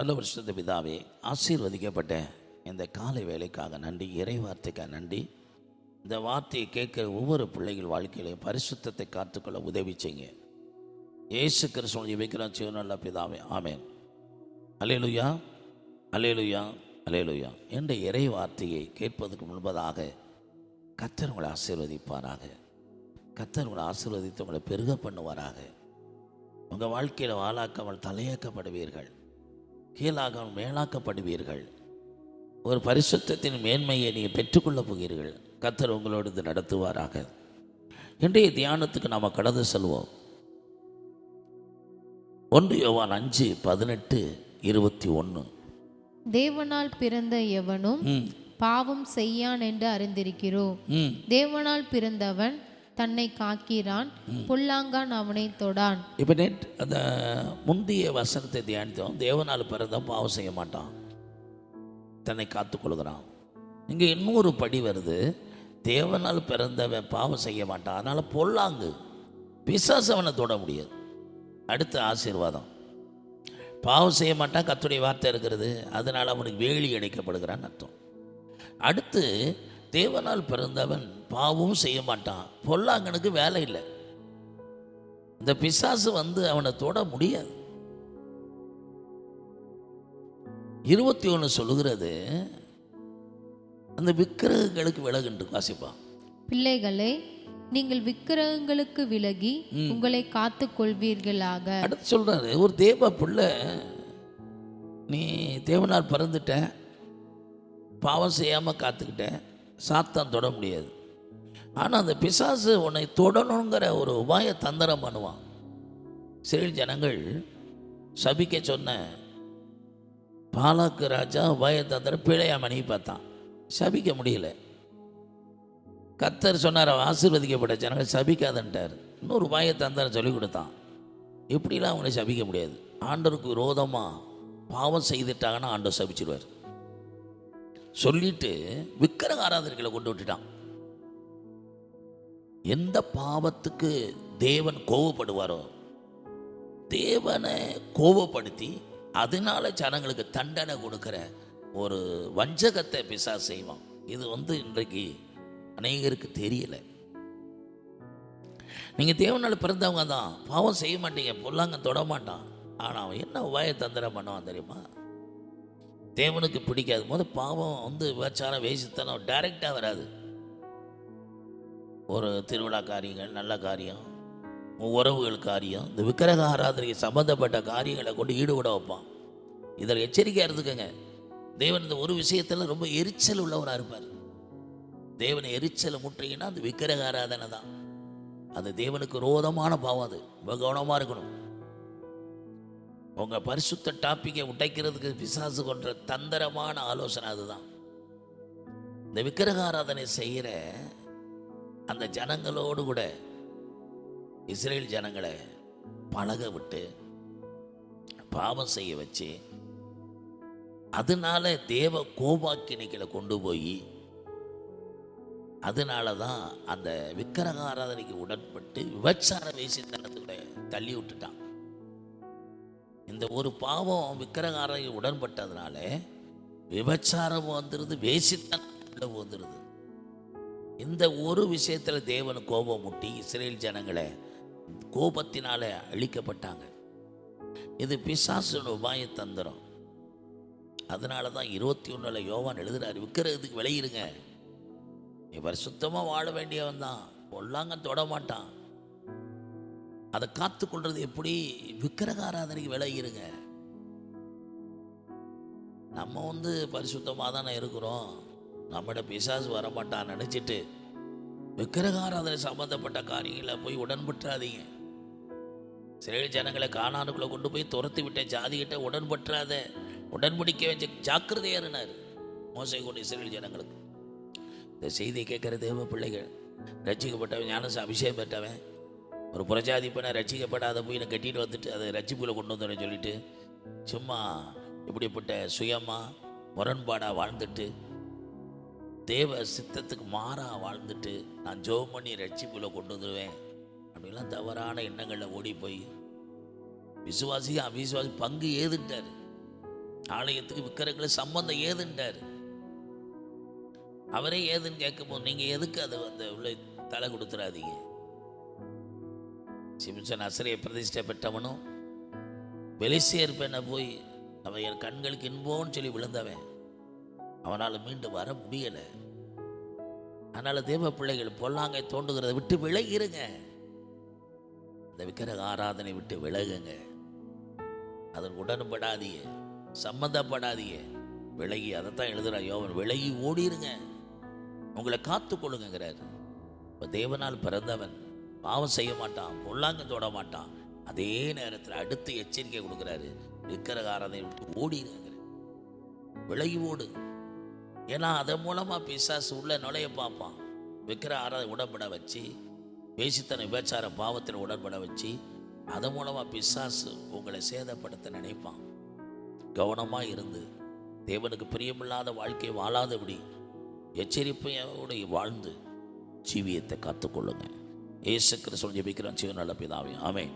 நல்ல வருஷத்து பிதாவே ஆசீர்வதிக்கப்பட்ட இந்த காலை வேலைக்காக நன்றி இறை வார்த்தைக்காக நன்றி. இந்த வார்த்தையை கேட்குற ஒவ்வொரு பிள்ளைகள் வாழ்க்கையிலையும் பரிசுத்தத்தை காத்துக்கொள்ள உதவி செய்யுங்க. இயேசு கிறிஸ்துவன் ஜெபிக்கிறோம். சிவனல்ல பிதாவே ஆமேன். அலேலுயா அலேலுயா அலேலுயா என்ற இறை வார்த்தையை கேட்பதற்கு முன்பதாக கத்தர் உங்களை ஆசீர்வதிப்பாராக. கத்தர் உங்களை ஆசீர்வதித்து உங்களை பெருக பண்ணுவாராக. உங்கள் வாழ்க்கையில் வாழாக்காமல் தலையாக்கப்படுவீர்கள். கீழாகாமல் மேலாக்கப்படுவீர்கள். ஒரு பரிசுத்தத்தின் மேன்மையை நீங்கள் பெற்றுக்கொள்ளப் போகிறீர்கள். கத்தர் உங்களோடு இது நடத்துவாராக. இன்றைய தியானத்துக்கு நாம் கடந்து செல்வோம். ஒன்று யோவான் அஞ்சு பதினெட்டு இருபத்தி ஒன்று. தேவனால் பிறந்த எவனும் பாவம் செய்யான் என்று அறிந்திருக்கிறோம். தேவனால் பிறந்தவன் தன்னை காக்கிறான் புல்லாங்கான் அவனை தொடான். இப்போ நேற்று அந்த முந்தைய வசனத்தை தியானித்தோம். தேவனால் பிறந்தவன் பாவம் செய்ய மாட்டான். தன்னை காத்துக்கொள்கிறான் இங்கே இன்னொரு படி வருது. தேவனால் பிறந்தவன் பாவம் செய்ய மாட்டான். அதனால் பொல்லாங்கு. பிசாசு அவனை தொட முடியாது. அடுத்த ஆசீர்வாதம். பாவம் செய்ய மாட்டான். கத்துடைய வார்த்தை இருக்கிறது. அதனால் அவனுக்கு வேலி அடைக்கப்படுகிறான் அர்த்தம். அடுத்து தேவனால் பிறந்தவன் பாவமும் செய்ய மாட்டான். பொல்லாங்கனுக்கு வேலை இல்லை. இந்த பிசாசு வந்து அவனை தொட முடியாது. இருபத்தி ஒன்று சொல்லுகிறது அந்த விக்கிரகங்களுக்கு விலகுண்டு வாசிப்பான் பிள்ளைகளே நீங்கள் விக்கிரகங்களுக்கு விலகி உங்களை காத்துக் கொள்வீர்களாக அடுத்து சொல்றாரு ஒரு தேவ பிள்ளை நீ தேவனால் பிறந்துட்ட பாவம் செய்யாமல் காத்துக்கிட்ட சாத்தான் தொட முடியாது. ஆனால் அந்த பிசாசு உன்னை தொடணுங்கிற ஒரு உபாய தந்திரம் பண்ணுவான். சிறில் ஜனங்கள் சபிக்க சொன்ன பாலாக்கு ராஜா உபாய தந்திரம் பிழையா மணி பார்த்தான். சபிக்க முடியல. கத்தர் சொன்னார் ஆசீர்வதிக்கப்பட்ட ஜனங்கள் சபிக்காதன்ட்டார். இன்னொரு உபாய தந்திரம் சொல்லி கொடுத்தான். இப்படிலாம் அவனை சபிக்க முடியாது? ஆண்டருக்கு விரோதமாக பாவம் செய்துட்டாங்கன்னா ஆண்டவர் சபிச்சிருவார். சொல்லிட்டு விக்கிரக ஆராதனைகளை கொண்டு விட்டுட்டான். எந்த பாவத்துக்கு தேவன் கோவப்படுவாரோ தேவனை கோவப்படுத்தி அதனால ஜனங்களுக்கு தண்டனை கொடுக்குற ஒரு வஞ்சகத்தை பிசா செய்வான். இது வந்து இன்றைக்கு அநேகருக்கு தெரியலை. நீங்க தேவனால் பிறந்தவங்க தான். பாவம் செய்ய மாட்டீங்க பொல்லாங்க தொட மாட்டான். ஆனால் அவன் என்ன உபாய தந்திரம் பண்ணுவான் தெரியுமா? தேவனுக்கு பிடிக்காது. போது பாவம் வந்து விபச்சாரம் வேசித்தனம் டைரெக்டாக வராது. ஒரு திருவிழா காரியங்கள் நல்ல காரியம் உறவுகள் காரியம் இந்த விக்கிரக ஆராதனைக்கு சம்மந்தப்பட்ட காரியங்களை கொண்டு ஈடுபட வைப்பான். இதில் எச்சரிக்கையாக இருந்துக்கங்க. தேவன் இந்த ஒரு விஷயத்தில் ரொம்ப எரிச்சல் உள்ளவராக இருப்பார். தேவனை எரிச்சலை முற்றுகினா அந்த விக்கிரக ஆராதனை தான். அது தேவனுக்கு ரோதமான பாவம் அது. ரொம்ப கவனமாக இருக்கணும். உங்கள் பரிசுத்த டாப்பிக்கை உடைக்கிறதுக்கு பிசாசு கொன்ற தந்திரமான ஆலோசனை அதுதான். இந்த விக்கிரக ஆராதனை செய்கிற அந்த ஜனங்களோடு கூட இஸ்ரேல் ஜனங்களை பழக விட்டு பாவம் செய்ய வச்சு அதனால தேவ கோபாக்கினைகளை கொண்டு போய் அதனால தான் அந்த விக்கிரக ஆராதனைக்கு உடன்பட்டு விபச்சார வேசித்தனத்துக்குள்ள தள்ளி விட்டுட்டான். இந்த ஒரு பாவம் விக்கிரகாரங்க உடன்பட்டதுனால விபச்சாரம் வந்துடுது வேசித்தனம் வந்துடுது இந்த ஒரு விஷயத்தில் தேவன் கோபம் முட்டி இஸ்ரேல் ஜனங்களை கோபத்தினால அழிக்கப்பட்டாங்க. இது பிசாசோட உபாய தந்திரம். அதனால தான் இருபத்தி ஒன்றில் யோவான் எழுதுறாரு விற்கிறதுக்கு விளையிருங்க இவர் சுத்தமாக வாழ வேண்டியவன் தான் பொல்லாங்க தொட மாட்டான். அதை காத்துக்கொள்றது எப்படி? விக்கிரக ஆராதனைக்கு விளையிருங்க நம்ம வந்து பரிசுத்தமாக தானே இருக்கிறோம். நம்மகிட்ட பிசாசு வரமாட்டான் நினச்சிட்டு விக்கிரக ஆராதனை சம்பந்தப்பட்ட காரியங்களை போய் உடன்பற்றாதீங்க. சிறையில் ஜனங்களை காணானுக்குள்ளே கொண்டு போய் துரத்தி விட்ட ஜாதிகிட்ட உடன்பற்றாத உடன்படிக்க வச்ச ஜாக்கிரதையாருனார் மோசை கொண்டு இஸ்ரேல் ஜனங்களுக்கு. இந்த செய்தியை கேட்குற தேவ பிள்ளைகள் ரசிக்கப்பட்டவன் ஞானச அபிஷேகம் பெற்றவன் ஒரு புரஜாதி பண்ண ரட்சிக்கப்படாத போய் நான் கட்டிட்டு வந்துட்டு அதை ரட்சிப்புல கொண்டு வந்துடுறேன் சொல்லிட்டு சும்மா இப்படிப்பட்ட சுயமாக முரண்பாடாக வாழ்ந்துட்டு தேவ சித்தத்துக்கு மாறாக வாழ்ந்துட்டு நான் ஜோம் பண்ணி ரட்சிப்புல கொண்டு வந்துடுவேன் அப்படிலாம் தவறான எண்ணங்களில் ஓடி போய் விசுவாசி அவிசுவாசி பங்கு ஏதுட்டார் ஆலயத்துக்கு விற்கிறவங்களை சம்பந்தம் ஏதுன்றார் அவரே ஏதுன்னு கேட்கும்போது நீங்கள் எதுக்கு அதை வந்து உள்ள தலை கொடுத்துறாதீங்க? சிம்சன் அசரையை பிரதிஷ்டை பெற்றவனும் பெலிசியர் பெண்ணை போய் அவன் என் கண்களுக்கு இன்போன்னு சொல்லி விழுந்தவன். அவனால் மீண்டும் வர முடியலை. அதனால் தேவ பிள்ளைகள் பொல்லாங்கை தோண்டுகிறத விட்டு விலகிருங்க. இந்த விக்கிரக ஆராதனை விட்டு விலகுங்க. அதன் உடன்படாதிய சம்மந்தப்படாதிய. விலகி அதைத்தான் எழுதுறா யோவன். விலகி ஓடிருங்க. உங்களை காத்துக்கொள்ளுங்கிறாரு இப்போ தேவனால் பிறந்தவன். பாவம் செய்ய மாட்டான் பொல்லாங்க தொட மாட்டான். அதே நேரத்தில் அடுத்து எச்சரிக்கை கொடுக்குறாரு. விக்கிரக ஆராதனை விட்டு ஓடிருங்க விலகி ஓடு. ஏன்னா அதன் மூலமாக பிசாசு உள்ள நுழைய பார்ப்பான். விக்கிர ஆராதனை உடன்பட வச்சு பேசித்தன விபச்சார பாவத்தில் உடன்பட வச்சு அதன் மூலமாக பிசாசு உங்களை சேதப்படுத்த நினைப்பான். கவனமாக இருந்து தேவனுக்கு பிரியமில்லாத வாழ்க்கை வாழாதபடி எச்சரிப்பையோடு வாழ்ந்து ஜீவியத்தை காத்துக்கொள்ளுங்கள் ஏசு கிறிஸ்துவ ஜெபிக்கிறோம். சிவ நல்ல பிதாவே ஆமே